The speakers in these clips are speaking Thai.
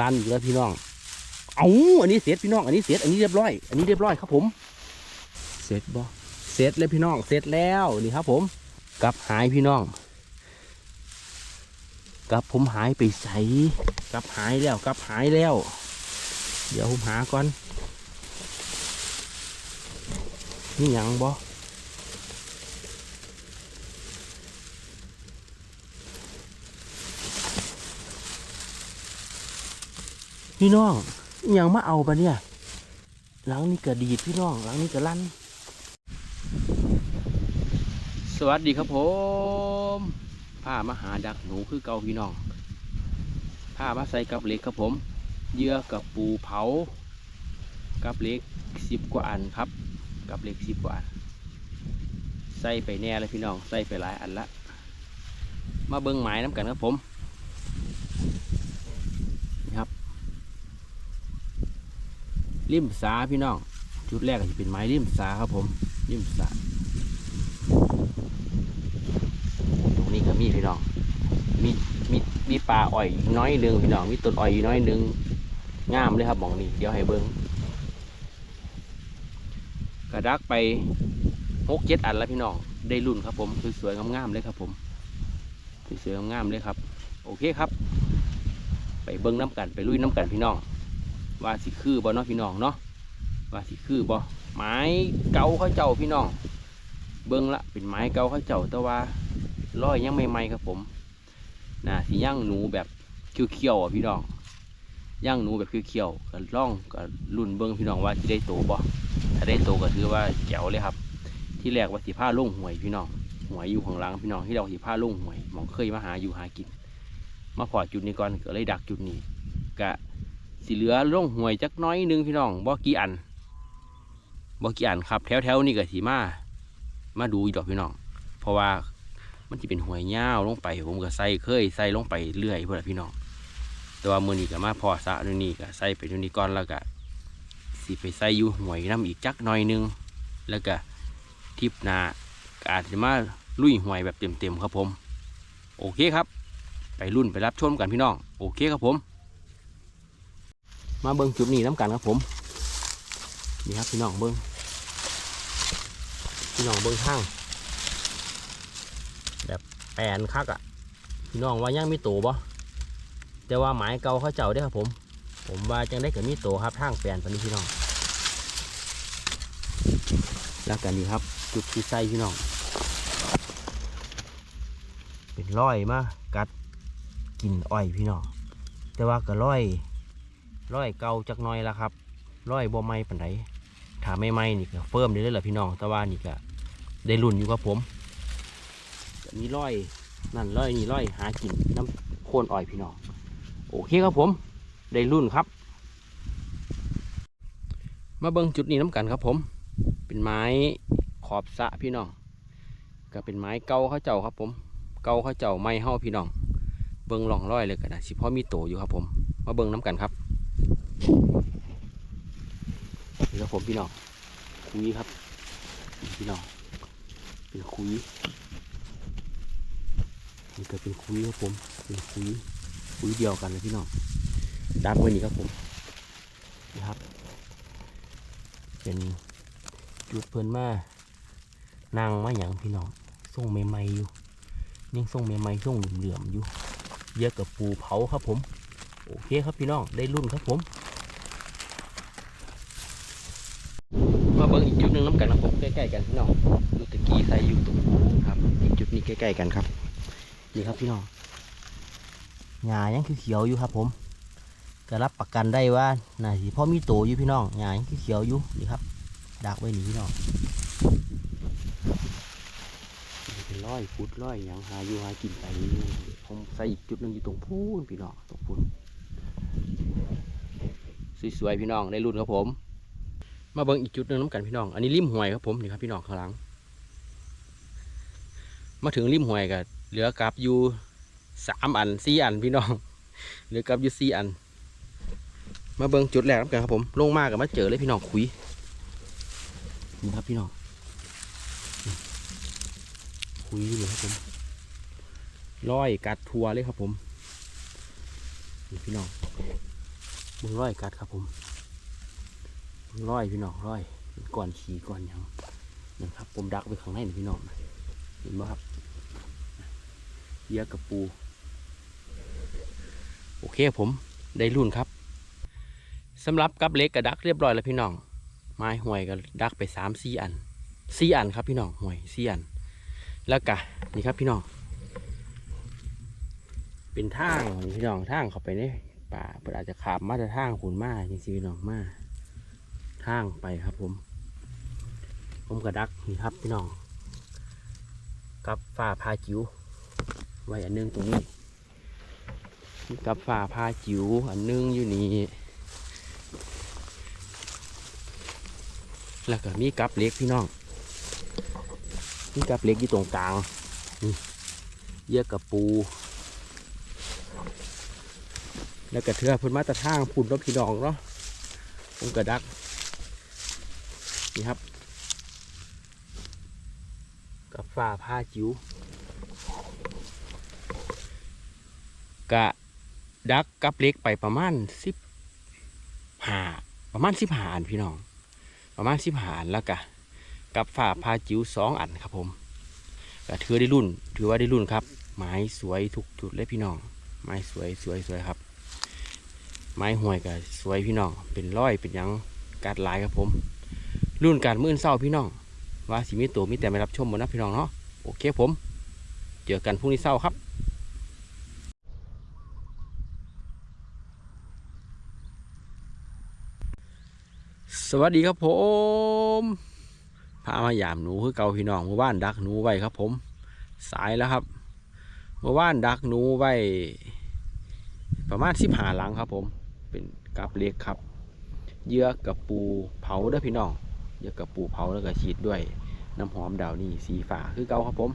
ลันอยู่แล้วพี่น้อง เอาอันนี้เสร็จพี่น้อง อันนี้เสร็จ อันนี้เรียบร้อย อันนี้เรียบร้อยครับผม เสร็จบ่เสร็จเลยพี่น้อง เสร็จแล้วนี่ครับ ผม กลับหายพี่น้อง กลับผมหายไปใสกลับหายแล้วกลับหายแล้ว เดี๋ยวผมหาก่อนนี่หยังบ่ พี่น้องอยังมาเอาปะเนี่ย หลังนี้ก็ดีดพี่น้อง หลังนี้ก็ลั่น สวัสดีครับผมผ้ามาหาดักหนูคือเกาพี่น้องผ้ามาใส่กับเหล็กครับผมเยื่อกับปูเผา กับเหล็กสิบกว่าอันครับ กับเหล็กสิบกว่าอันใส่ไปแน่เลยพี่น้อง ใส่ไปหลายอันละ มาเบิ้งหมายน้ำกันครับผมนี่ครับ ริมสาพี่น้อง จุดแรกก็จะเป็นไม้ริมสาครับผมริมสาตรงนี้ก็มีพี่น้อง มีมีมีปลาอ้อยน้อยหนึ่งพี่น้อง มีต้นอ้อยน้อยหนึ่งงามเลยครับมองนี้เดี๋ยวให้เบิ้งกระดักไปหกเจ็ดอันแล้วพี่น้องได้รุ่นครับผมสวยๆงามๆเลยครับผมสวยๆงามๆเลยครับ โอเคครับ ไปเบิ้งน้ำกันไปลุยน้ำกันพี่น้อง ว่าสิคือบ่เนาะพี่น้องเนาะว่าสิคือบ่ไม้เก่าเขาเจ้าพี่น้องเบิ้งละเป็นไม้เก่าเขาเจ้าแต่ว่าร้อยยังใหม่ๆครับผมน่ะสิย่างหนูแบบเขียวๆอะพี่น้องย่างหนูแบบเขียวๆก็ล่องก็รุ่นเบิ้งพี่น้องว่าสิได้โตบ่ถ้าได้โตก็ถือว่าแจ๋วเลยครับ ที่แรกว่าสิผ้าล่งหวยพี่น้องหวยอยู่ข้างหลังพี่น้องที่เราสิผ้าล่งหวยมองเคยมาหาอยู่หากิน มาพอจุดนี้ก่อนก็เลยดักจุดนี้กะ สิเหลือลงหวยจักน้อยนึงพี่น้องบ่กี่อันบ่กี่อันครับ แถวๆนี้ก็สิมามาดูอีกดอกพี่น้อง เพราะว่ามันจะเป็นหวยเงาวลงไป ผมก็ใส่เคยใส่ลงไปเรื่อยเพื่อนล่ะพี่น้อง แต่ว่ามือนี้ก็มาพอสะนู่นนี่ก็ใส่ไปนู่นนี่ก่อนแล้วก็สิไปใส่อยู่หวยน้ำอีกจักน่อยนึง แล้วก็ทริปหนาอาจจะมาลุยหวยแบบเต็มๆครับผม โอเคครับ ไปรุ่นไปรับชมกันพี่น้อง โอเคครับผม มาเบิ้งจุดนี้น้ำกันครับผมนี่ครับพี่น้องเบิ้งพี่น้องเบิ้งข้างแบบแปนคักอะ่ะพี่น้องว่ายังมีโตบ่แต่ว่าหมายเก่าเขาเจ้าได้อครับผม ผมว่าจังได้กับมีโตครับทางแปนตอนนี้พี่น้อง แล้วกันนี้ครับ จุดที่ใส่พี่น้อง เป็นร้อยมากัดกินอ้อยพี่น้อง แต่ว่าก็ร้อย ร้อยเก่าจักหน้อยละครับร้อยบ่ไม่ปันไดถ้าไม่ไหมนี่ก็เฟิ่มได้เลยล่ะพี่น้องแต่ว่านี่ก็ได้รุ่นอยู่ครับผมมีร้อยนั่นร้อยนี่ร้อยหากินน้ำโคนอ้อยพี่น้องโอเคครับผม ได้รุ่นครับ มาเบิ่งจุดนี้น้ำกันครับผม เป็นไม้ขอบสะพี่น้องก็เป็นไม้เก่าเขาเจ้าครับผม เก่าเขาเจ้าไม้เฮาพี่น้อง เบิ่งหลองร้อยเลยก็ได้สิพอมีโตอยู่ครับผม มาเบิ่งน้ำกันครับ นี่ ครับผมพี่น้องคุยครับพี่น้องเป็นคุยนี่ก็เป็นคุยครับผมเป็นคุยคุยเดียวกันเลยพี่น้องดักไว้นี่ครับผมนี่ครับ เป็นจุดเพิ่นมานางมาหยังพี่น้องส่งใหม่ๆอยู่ยังส่งใหม่ๆส่งเหลื่อมๆอยู่เยอะกับปูเผาครับผม โอเคครับพี่น้องได้รุ่นครับผม มาเบิ่งอีกจุดหนึ่งน้ำกันนะผมใกล้ๆกันพี่น้องดูตะกี้ใส่อยู่ตรงนู้นครับ อีกจุดนี้ ใกล้ๆกันครับนี่ครับพี่น้องหญ้ายังคือเขียวอยู่ครับ ผมก็รับประกันได้ว่าน่าสิพ่อมีโตอยู่พี่น้องหญ้ายังคือเขียวอยู่นี่ครับดักไว้หนีพี่น้องเป็นร้อยฟุตร้อยหยังหาอยู่หากินไปผมใส่อีกจุดหนึ่งอยู่ตรงพูนพี่น้องตรงพูนสวยๆพี่น้องได้รุ่นครับผม มาเบิ่งอีกจุดหนึงน้ำกันพี่น้อง อันนี้ริมห้วยครับผมนี่ครับพี่น้องข้างหลัง มาถึงริมห้วยก็เหลือกลับอยู่สามอันสี่อันพี่น้องเหลือกลับอยู่สี่อัน มาเบิ่งจุดแรกน้ำกันครับผมลงมากกับมาเจอเลยพี่น้องคุยนี่ครับพี่น้องคุยเลยครับผมร้อยกัดทัวเลยครับผมนี่พี่น้องมึงร้อยกัดครับผมมึงร้อยพี่น้องร้อยก่อนขี่ก่อนยังนะครับผมดักไปข้างในนี่พี่น้องเห็นไหมครับ เยียกับปู โอเคผมได้รุ่นครับสำหรับกับเล็กกับดักเรียบร้อยแล้วพี่น้อง ไม้ห่วยก็ดักไปสามสี่อันสี่อันครับพี่น้องห่วยสี่อัน แล้วกะนี่ครับพี่น้อง เป็นทางนี่พี่น้องทางเข้าไปในป่าเปิดอาจจะขามมาแต่ทางขุนมาจริงๆพี่น้องมาทางไปครับผม ผมกระดักนี่ครับพี่น้อง กับฝ้าพาจิ๋ว ไว้อันนึงตรงนี้กับฝ้าพาจิ๋วอันนึงอยู่นี่แล้วก็มีกับเล็กพี่น้อง มีกับเล็กอยู่ตรงกลางเยื่อกับปู แล้วก็เทือพุ่นมาตะทางพุ่นรถพี่น้องเนาะผมกระดัก นี่ครับ กับฝ้าผ้าจิ๋ว กะดักกับเล็กไปประมาณสิบหาประมาณสิบหาอันพี่น้อง ประมาณสิบหาอันแล้วกะกับฝ้าผ้าจิ๋วสองอันครับผมกะถือได้รุ่น ถือว่าได้รุ่นครับไม้สวยทุกจุดเลยพี่น้อง ไม้สวยสวยสวยครับ ไม้ห่วยก็สวยพี่น้อง เป็นร้อยเป็นยังการดหลายครับผม รุ่นการมื่นเศร้าพี่น้อง ว่าสิมีตัวมีแต่ไม่รับชมหมดนะพี่น้องเนาะโอเคผม เจอกันพรุ่งนี้เศร้าครับ สวัสดีครับผมพามายามหนูคือเกาพี่น้องเมื่อวานดักหนูไว้ครับ ผม สายแล้วครับเมื่อวานดักหนูไว้ประมาณสิบหาหลังครับ ผม เป็นกับเล็กครับเยื่อกับปูเผาเด้อพี่น้องเยื่อกับปูเผาแล้วก็ฉีดด้วยน้ำหอมดาวนี่สีฝาคือเกาครับผม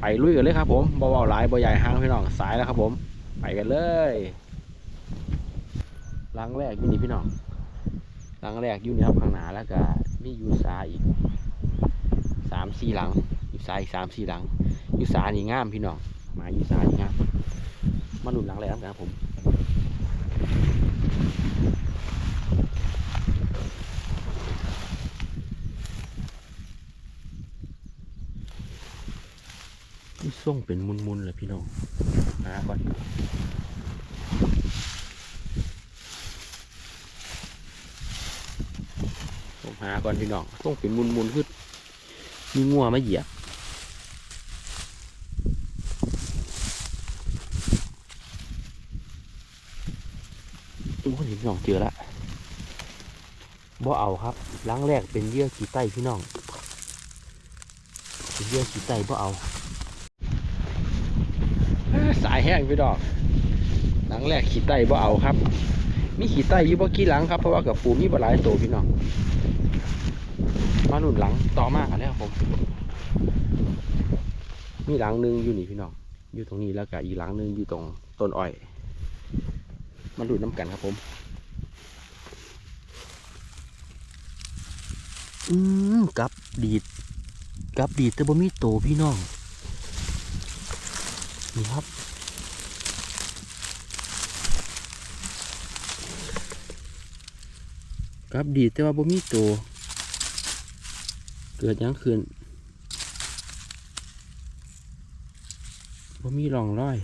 ไปลุยกันเลยครับ ผมบ่าวหลายบ่ใหญ่ห้างพี่น้องสายแล้วครับ ผม ไปกันเลยหลังแรกนี่พี่น้อง หลังแรกอยู่นี่ครับข้างหน้าแล้วก็มียู่าอีกสามสี่หลังยู่าอีกสามสี่หลังยู่านี่งามพี่น้องหมายู่านี่งามมาหนุนหลังแรกนะครับผมส่งเป็นมุนๆเลยพี่น้องหาก่อนผม หาก่อนพี่น้องส่งเป็นมุนๆขึ้นมีงัวมาเหยียบโอ้โหพี่น้องเจอละบ่เอาครับหลังแรกเป็นเยื่อขีไตพี่น้องเป็นเยื่อขีไตบ่เอาสายแห้งพี่ดอก หลังแรกขี้ไตบ่เอาครับ มีขี้ไตอยู่บ่กี่หลังครับ เพราะว่ากับปูมีบ่หลายตัวพี่น้อง มาหนุนหลังต่อมากันแล้วผม มีหลังหนึงอยู่นี่พี่น้อง อยู่ตรงนี้แล้วก็อีกหลังหนึงอยู่ตรงต้นอ้อย มาหลุดน้ำกันครับผมอืมกับดีดกับดีดแต่บ่มีโตพี่น้อง นี่ครับกับดีแต่ว่าบ่มีโต เกิดยังขึ้นบ่มีร่องรอย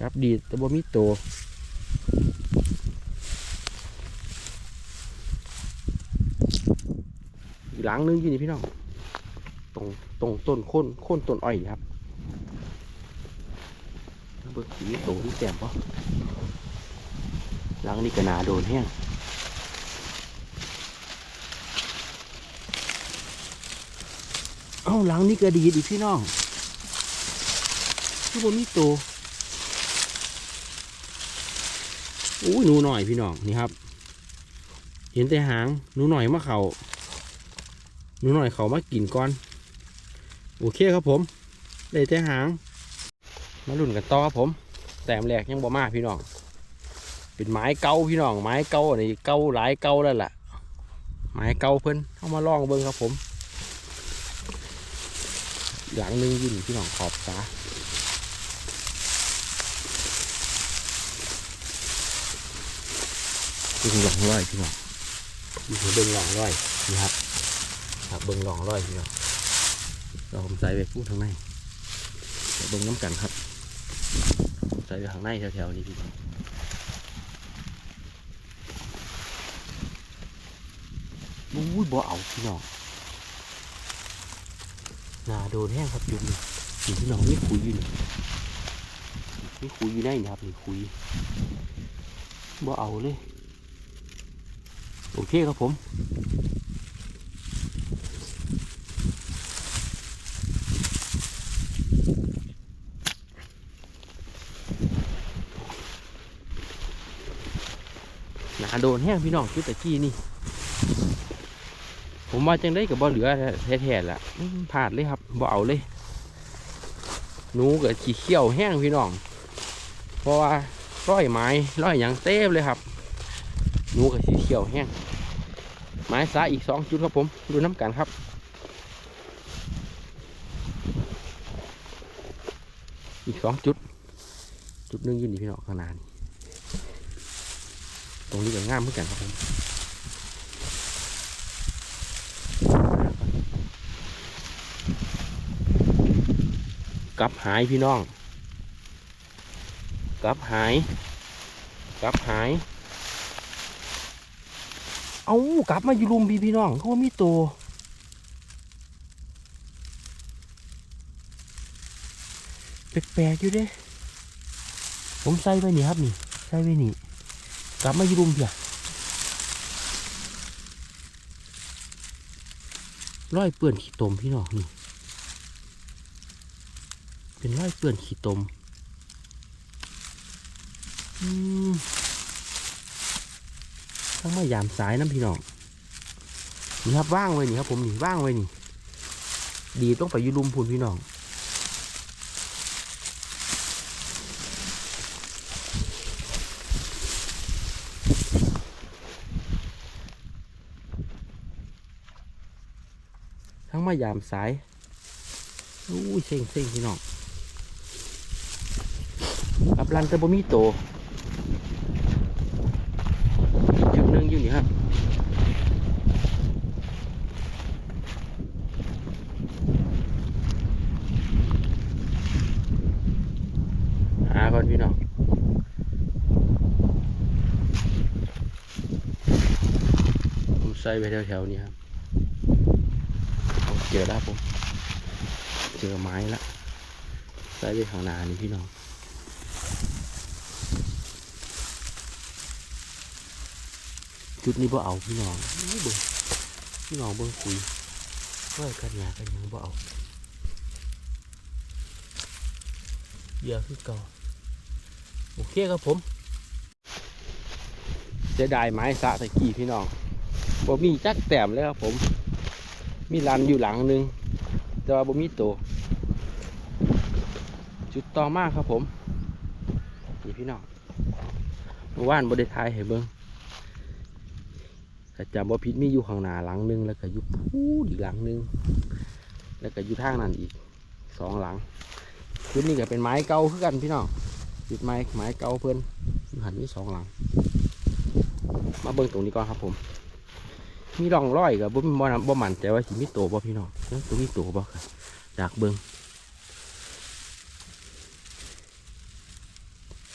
กับดีแต่บ่มีโตวอีกหลังหนึงอยู่นี่พี่น้อง ตรงตรงต้นโค่นโค่นต้นอ้อยครับเบิกสีโตที่แจ่มปะ หลังนี้ก็นาโดนแห้งเอ้าหลังนี้ก็ดีดอีกพี่น้องที่บ่มีโตวอุ้ยหนูหน่อยพี่น้องนี่ครับ เห็นแต่หางหนูหน่อยมาเขาหนูหน่อยเขามากินก่อน โอเคครับผมได้แต่หาง มาลุ่นกันต่อครับผมแต้มแรกยังบ่มาพี่น้อง เป็นไม้เก่าพี่น้องไม้เก่าอันนี้เก่าหลายเก่าแล้วล่ะไม้เก่าเพิ่นเอามาลองเบิ่งครับผม หลังหนึงอยินพี่น้องขอบสาดูหลองร้อยพี่น้องดูเบิ้งหลองร้อยนี่ครับครับเบิ้งหลองร้อยพี่น้องเราผมใส่ไปพูดทางในเดี๋ยวเบิ้งน้ำกันครับ ใส่ไปข้างในแถวๆนี้พี่น้อง อุ้ยบ่เอาพี่น้องนาโดนแห้งครับจุดนี้นี่พี่น้องนี่คุยอยู่นี่นี่คุยอยู่ได้นี่ครับนี่คุยบ่เอาเลย โอเคครับผมนาโดนแห้งพี่น้องชุดตะกี้นี่ ว่าจังได้กับบ่เหลือแท้ๆละอื้อพลาดเลยครับบ่เอาเลยหนูกับขี้เขี้ยวแห้งพี่น้อง เพราะว่าร้อยไม้ร้อยหยังเต็มเลยครับหนูกับขี้เขี้ยวแห้งไม้สาอีกสองจุดครับผม ดูน้ำกันครับอีกสองจุด จุดหนึงยืนดีพี่น้องข้างหน้านี่ตรงนี้ก็ง่ามเหมือนกันครับผม กลับหายพี่น้องกลับหายกลับหาย เอากลับมาอยู่รุมพี่พี่น้องเขาว่ามีตัวแปลกๆอยู่เด้ผมใส่ไปนี่ครับนี่ใส่ไปนี่กลับมาอยู่รุมเพียร้อยเปื่อนขี้ตมพี่น้องนี่ เป็นรอยเปื่อนขี้ตมอืมต้งมายามสายน้ำพี่น้องนี่ครับว่างไว้นี่ครับ ผมนี่ว่างไว้นี่ ดีต้องไปยูรุมพูนพี่น้องทั้งมายามสายอุ้ยเซ็งเซ็งพี่น้อง ลันแต่บ่มีโตจุดหนึ่งอยู่นี่ครับหาก่อนพี่น้องผมใส่ไปแถวๆนี้ครับเจอแล้วครับผมเจอไม้ละใส่ไปข้างหน้านี่พี่น้อง จุดนี้บ่เอาพี่น้องอู้เบิ่งพี่น้องเบิ่งคุยว่ากันหยากันยังบ่เอาเยอะคือเก่าโอเคครับผมเสียดายไม้สะตะกี้พี่น้องบ่มีจักแต้มเลยครับผม มีรันอยู่หลังหนึง แต่ว่าบ่มีตัวจุดต่อมากครับผมนี่พี่น้องเมื่อวานบ่ได้ทายให้เบิ่ง ถ้าจำบ่ผิดมีอยู่ข้างหน้าหลังหนึง แล้วก็อยู่พูดอีกหลังหนึง แล้วก็อยู่ทางนั้นอีกสองหลังชุดนี้ก็เป็นไม้เก่าคือกันพี่น้องจุดไม้ไม้เก่าเพิ่อยู่หันมีสองหลัง มาเบิ่งตรงนี้ก่อนครับผม มีร่องรอยกับบ่บ่นบ่มันแต่ว่าสิมีตัวบ่พี่น้องตัวมีตัวบ่ครับอยากเบิ่ง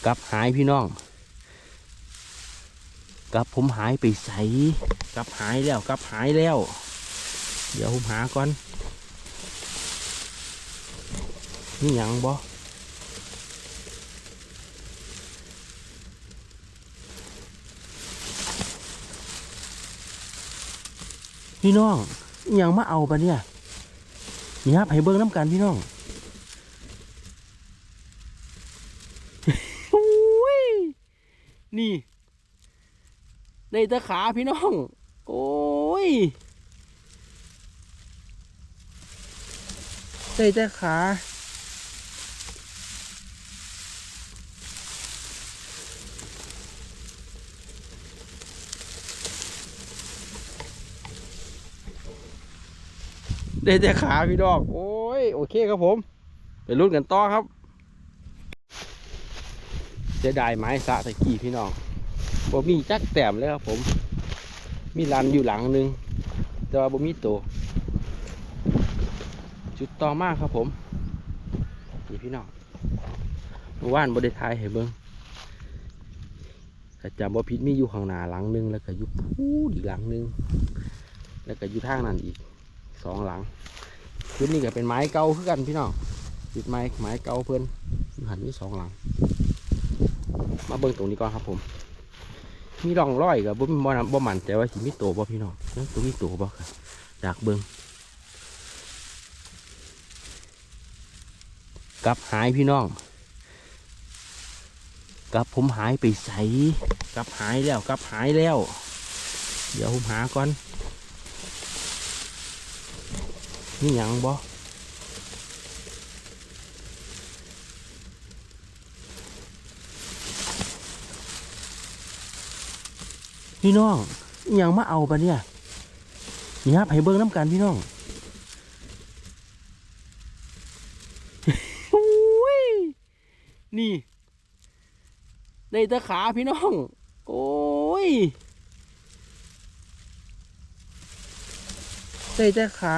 กลับหายพี่น้อง กับผมหายไปใสกับหายแล้วกับหายแล้ว เดี๋ยวผมหาก่อนนี่ยังบ่พี่น้องอยังมาเอาปะเนี่ยนี่ครับให้เบิ้งน้ำกันพี่น้องนี่ ได้ตะขาพี่น้อง โอ้ยได้ต่ขาได้แต่ขาพี่น้องโอ้ย โอเคครับผม ไปลุ้นกันต่อครับเสียดายไม้สะตะกี้พี่น้อง บ่มีจักแต้มเลยครับผม มีรันอยู่หลังหนึง แต่ว่าบ่มีตัวจุดต่อมากครับผมนี่พี่น้องเมื่อวานบ่ได้ทายให้เบิ่งถ้าจำบ่ผิดมีอยู่ข้างหน้าหลังหนึง แล้วก็อยู่พูดอีกหลังหนึง แล้วก็อยู่ทางนั้นอีกสองหลังชุดนี้ก็เป็นไม้เก่าคือกันพี่น้องจุดไม้ไม้เก่าเพื่อนหันมีสองหลัง มาเบิ่งตรงนี้ก่อนครับผม มีร่องรอยกับบ่บ่นบ่มันแต่ว่าสิมีตัวบ่พี่น้องเอ้ยตัวมีตัวบ่ครับอยากเบิ่งกลับหายพี่น้องกลับผมหายไปใสกลับหายแล้วกลับหายแล้ว เดี๋ยวผมหาก่อนนี่หยังบ่ พี่น้องอยังมาเอาปะเนี่ยนี่ครับให้เบิ้งน้ำกันพี่น้องโอ้ยนี่ ได้ตะขาพี่น้อง โอ้ย ได้ตะขา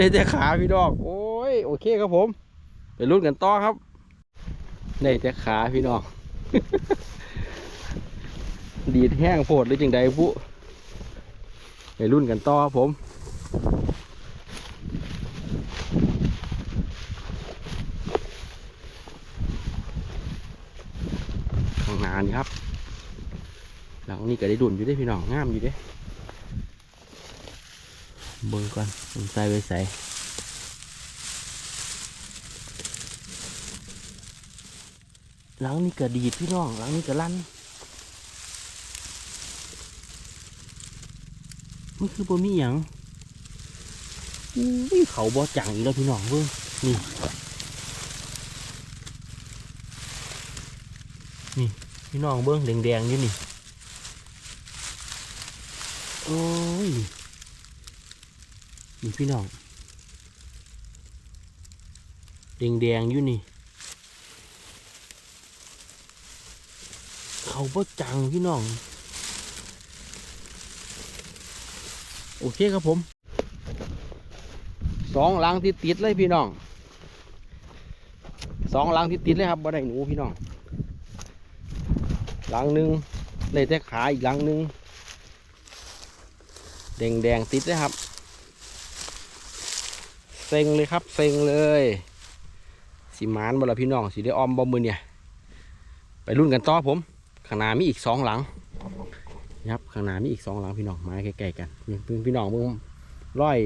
ได้แต่ขาพี่ดอกโอ้ยโอเคครับผม ไปรุ่นกันต่อครับได้แต่ขาพี่น้องดีดแห้งโพดหรือจังใดผู้ไปรุ่นกันต่อครับผมข้างหน้านี่ครับหลังนี้ก็ได้ดุนอยู่ได้พี่น้องงามอยู่เด้ เบิ่งก่อนผมใส่ไว้ใส่หลังนี้ก็ดีดพี่น้องหลังนี้ก็ลั่นมันคือบ่มีหยังอุ้ยเขาบ่จังอีกแล้วพี่น้องเบิ่งนี่พี่น้องเบิ้งแดงๆอยู่นี่ โอ้ นี่พี่น้องแดงๆอยู่นี่ เขาบ่จังพี่น้อง โอเคครับผม สองลังที่ติดเลยพี่น้อง สองลังที่ติดเลยครับบ่ได้หนูพี่น้องลังหนึ่งได้แต่ขาอีกลังหนึ่งแดงแดงติดเลยครับ เซ็งเลยครับ เซ็งเลยสีมานบลพี่น้องสีได้ออมบอมมือเนี่ย ไปรุ่นกันต่อผมข้างหน้ามีอีกสองหลังนะครับข้างหน้ามีอีกสองหลังพี่น้องไม้ใกล้ๆกันพี่พี่น้องมึงร้อย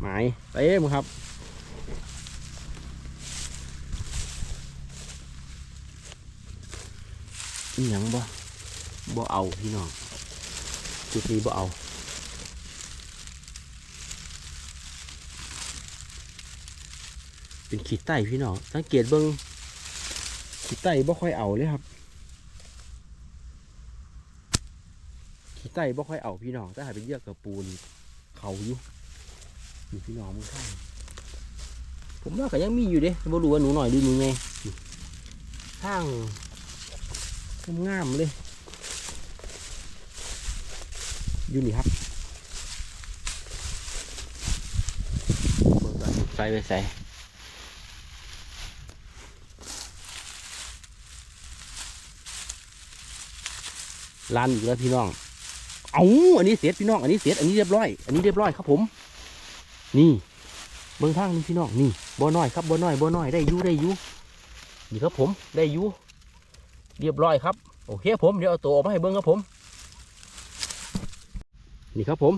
ไม้เต็มครับอีหยังบ่บ่เอาพี่น้องจุดนี้บ่เอา เป็นขีดไต้พี่น้องสังเกตเบิ่งขีดไต้บ่ค่อยเอาเลยครับ ขีดไต้บ่ค่อยเอาพี่น้องถ้าหากเป็นเยือกกับปูนเขาอยู่นี่พี่น้องมึงท่านผมว่าก็ยังมีอยู่เด้บ่รู้ว่าหนูหน่อยหรือหนูไงนี่างงามเลยอยู่นี่ครับเบิ่งก่อนใส่ไปใส่ ลานอยู่แล้วพี่น้อง เอาอันนี้เสร็จพี่น้อง อันนี้เสร็จ อันนี้เรียบร้อย อันนี้เรียบร้อยครับผม นี่ เบื้องทางนี้พี่น้อง นี่บ่อน้อยครับบ่อน้อยบ่อน้อยได้ยูได้ยูนี่ครับผม ได้ยูเรียบร้อยครับ โอเคผม เดี๋ยวเอาตัวออกมาให้เบิ้องครับผม นี่ครับผม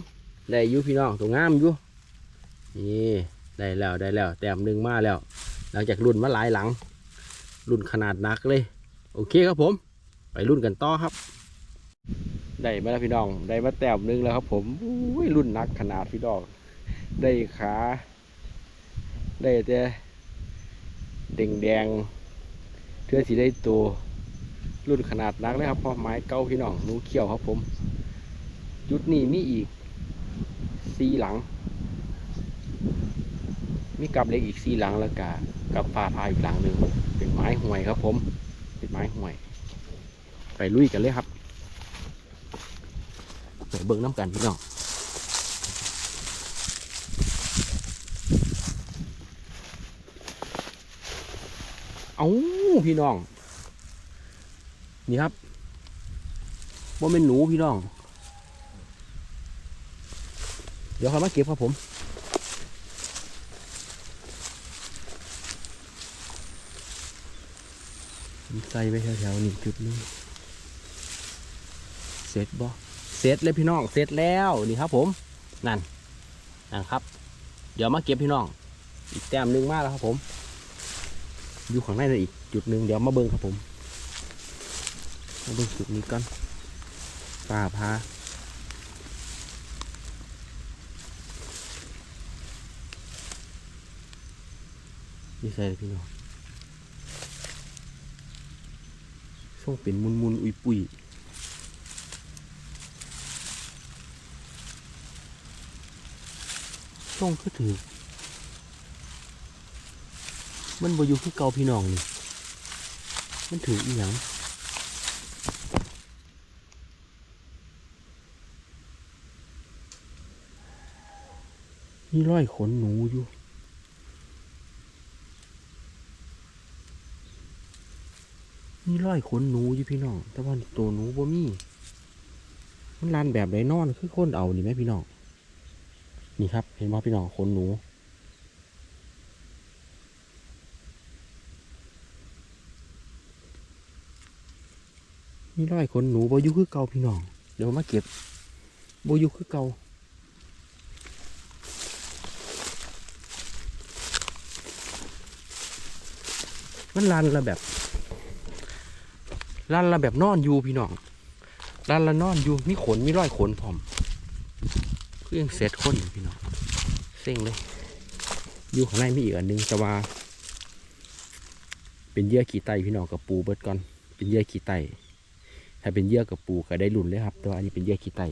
ได้ยูพี่น้อง ตัวงามยูนี่ได้แล้วได้แล้ว แต้มหนึ่งมาแล้ว หลังจากรุ่นมาหลายหลัง รุ่นขนาดนักเลย โอเคครับผม ไปรุ่นกันต่อครับ ได้มาแล้วพี่น้อง ได้มาแต้มหนึ่งแล้วครับ ผมอุ้ยรุ่นนักขนาดพี่น้อง ได้ขา ได้แต่แดงแดงเทือสีได้ตัวรุ่นขนาดนักเลยครับพอไม้เก่าพี่น้องหนูเขียวครับผม จุดนี้มีอีกสีหลัง มีกับเล็กอีกสีหลังแล้วก็กับฟ้าพาอีกหลังหนึ่งเป็นไม้ห่วยครับผม เป็นไม้ห่วย ไปลุยกันเลยครับ เบิ่งน้ำกันพี่น้องเอาพี่น้อง นี่ครับว่าเป็นหนูพี่น้อง เดี๋ยวเขามาเก็บครับผมผมใส่ไปแถวๆนี่จุดนี้เสร็จบ่ เสร็จเลยพี่น้องเสร็จแล้วนี่ครับผมนั่นนั่นครับ เดี๋ยวมาเก็บพี่น้อง อีกแต้มหนึงมากแล้วครับผม อยู่ข้างในนั่นอีกจุดหนึ่งเดี๋ยวมาเบิ้งครับผมมาเบิ้งจุดนี้ก่อนป่าพานี่ใส่เลยพี่น้องช่วงเป็นมุนมุนอุยปุย ช่วงคือถือ มันบอยู่คือเกาพี่น้องนี่ มันถืออีหยังมีร้อยขนหนูอยู่มีร้อยขนหนูอยู่พี่น้อง แต่ว่าตัวหนูบ่มี มันรันแบบไรนอนคือคนเอานี่ไหมพี่น้อง นี่ครับ เห็นว่าพี่น้องขนหนูมีร้อยขนหนูบ่อยู่คือเก่าพี่น้อง เดี๋ยวมาเก็บบ่อยู่คือเก่ามันรันละแบบรันละแบบนอนอยู่พี่น้องรันละนอนอยู่มีขนมีร้อยขนพร้อม เพื่องเสร็จคนอยู่พี่น้องเส้งเลย อยู่ข้างในมีอีกอันนึงแต่ว่า เป็นเยื่อขี้ไตพี่น้องกับปูเบิดก่อน เป็นเยื่อขี้ไตถ้าเป็นเยื่อกับปูก็ได้หลุนเลยครับแต่ว่าอันนี้เป็นเยื่อขี้ไต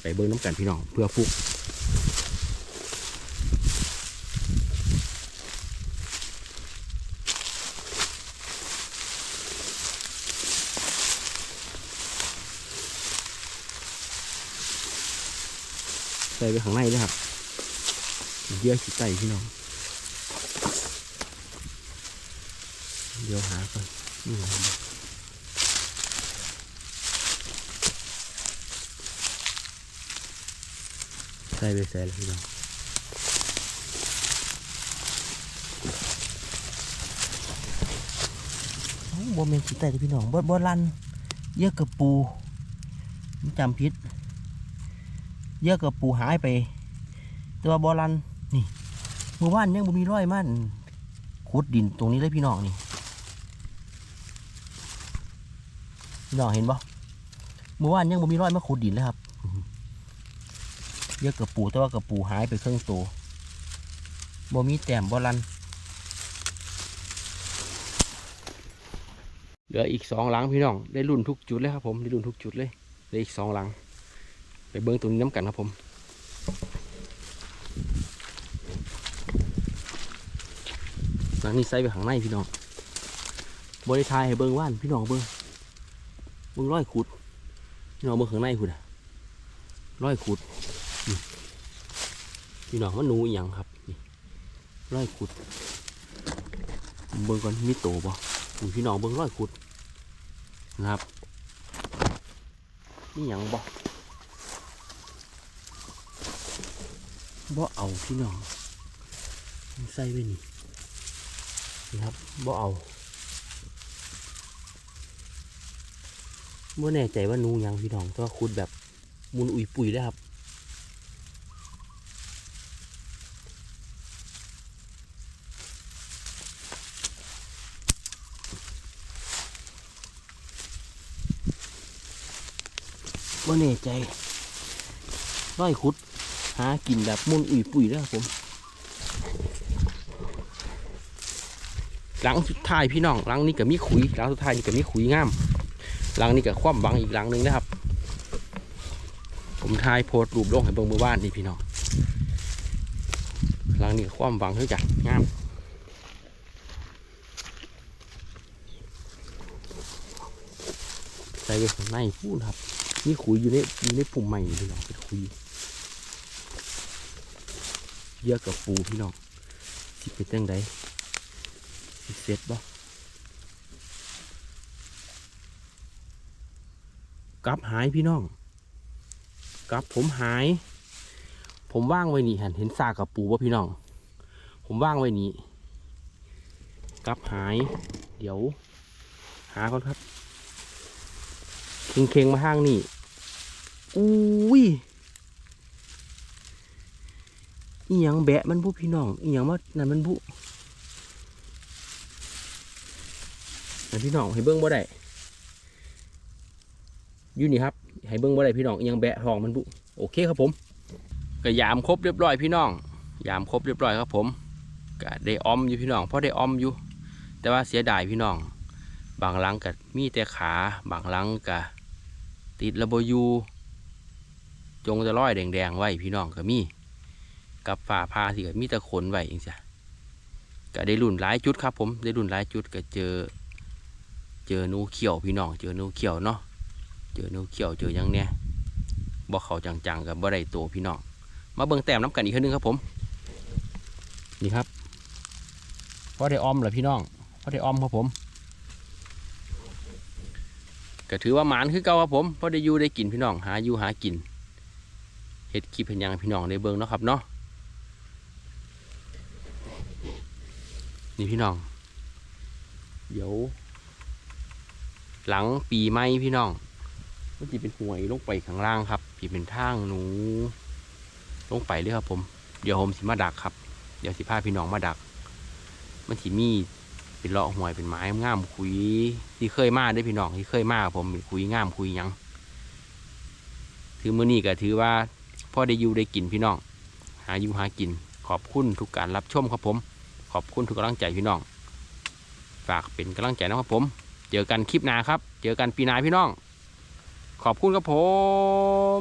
ไปเบิ้งน้ำกันพี่น้องเพื่อฟุก ส่ไปข้างในเลยครับเยื่อขี้ไตพี่น้อง เดี๋ยวหาก่อนใส่ไปใส่แล้วพี่น้องบ่เมนสิแต่พี่น้องบ่บ่ลันเยอกับปูมันจำพิษ เยอะกับปูหายไป แต่ว่าบ่ลันนี่เมื่อวานยังบ่มีร้อยมันขุดดินตรงนี้เลยพี่น้องนี่พี่น้องเห็นปะเมื่อวานยังบ่มีร้อยมาขุดดินเลยครับ เยอะกับปูแต่ว่ากับปูหายไปเครึ่องตัวบ่มีแต้มบ่ลันเหลืออีกสองหลังพี่น้องได้รุ่นทุกจุดเลยครับผมได้รุ่นทุกจุดเลยเหลืออีกสองหลัง เบิ้งตรงนี้น้ำกันครับผมหลังนี้ใส่ไปข้างในพี่น้องบริทายให้เบิ้งว่านพี่น้องเบิ้งมึงร้อยขุดพี่น้องเบิ่งข้างในขุดอะร้อยขุดพี่น้องมันหนูอย่างครับร้อยขุดเบิ่งก่อนมีโตบ่พี่น้องเบิ่งร้อยขุดนะครับนี่หยังบ่ บ่เอาพี่น้องใส่ไว้นี่นี่ครับบ่เอาไม่แน่ใจว่านูยังพี่น้องต่ว่าขุดแบบมุนอุยปุยเลยครับว่แน่ใจร้อยขุด หากินแบบมุนอุ่ยปุ๋ยเลยครับผม หลังสุดท้ายพี่น้องหลังนี้ก็มีขุยหลังสุดท้ายนี่ก็มีขุยงามหลังนี้ก็คว่ำหวังอีกหลังหนึ่งนะครับ ผมทายโพสต์รูปลงให้เบิ่งเมื่อวานนี่พี่น้องหลังนี้ก็คว่ำหวังเท่าจักงามใส่ไปข้างในพูดครับมีขุยอยู่ในอยู่ในปุ่มใหม่พี่น้องเป็นขุย เยอะกับปูพี่น้องสิเป็นจังไดสิเสร็จบ่กลับหายพี่น้องกลับผมหาย ผมว่างไว้นี่หันเห็นซากกับปูว่าพี่น้อง ผมว่างไว้นี่กลับหาย เดี๋ยว หาก่อนครับเค็งๆมาทางนี่อุ้ย อีหยังแบะมันบุพี่น้องอีหยังมานั่นมันบุนั่นพี่น้องให้เบิ้งบ่ได้อยู่นี่ครับให้เบิ้งบ่ได้พี่น้องอีหยังแบะทองมันบุโอเคครับผมก็ยามครบเรียบร้อยพี่น้อง ยามครบเรียบร้อยครับผมก็ได้ออมอยู่พี่น้องเพราะได้ออมอยู่ แต่ว่าเสียดายพี่น้อง บางหลังก็มีแต่ขาบางหลังก็ติดระบยูจงจะร้อยแดงๆไว้พี่น้องก็มี กับฝ่าพาที่ก็มีแต่ขนไว้เองจ้ะก็ได้รุ่นหลายจุดครับ ผมได้รุ่นหลายจุดก็เจอ เจอหนูเขียวพี่น้องเจอหนูเขียวเนาะเจอหนูเขียวเจอยังเนี่ยบ่เขาจังๆกับบ่ได้ตัวพี่น้องมาเบิ่งแต้มน้ำกันอีกครั้งนึงครับผมนี่ครับพอได้ออมเหรอพี่น้องพอได้ออมครับผมก็ถือว่าหมานคือเก่าครับผมเพราะได้อยู่ได้กินพี่น้องหาอยู่หากินเฮ็ดคลิปเห็นยังพี่น้องได้เบิ่งเนาะครับเนาะ นี่พี่น้อง เดี๋ยว หลังปีใหม่พี่น้องมันจะเป็นห่วยลงไปข้างล่างครับที่เป็นทางหนู ลงไปเลยครับผม เดี๋ยวผมสิมาดักครับ เดี๋ยวสิพาพี่น้องมาดัก มันสิมีเป็นเลาะห่วยเป็นไม้งามคุยที่เคยมาได้พี่น้องที่เคยมาผมคุยงามคุยยังถือมือนี้ก็ถือว่าพ่อได้อยู่ได้กินพี่น้อง หาอยู่หากินขอบคุณทุกการรับชมครับผม ขอบคุณทุกกำลังใจพี่น้อง ฝากเป็นกำลังใจนะครับผม เจอกันคลิปหน้าครับ เจอกันปีหน้าพี่น้อง ขอบคุณครับผม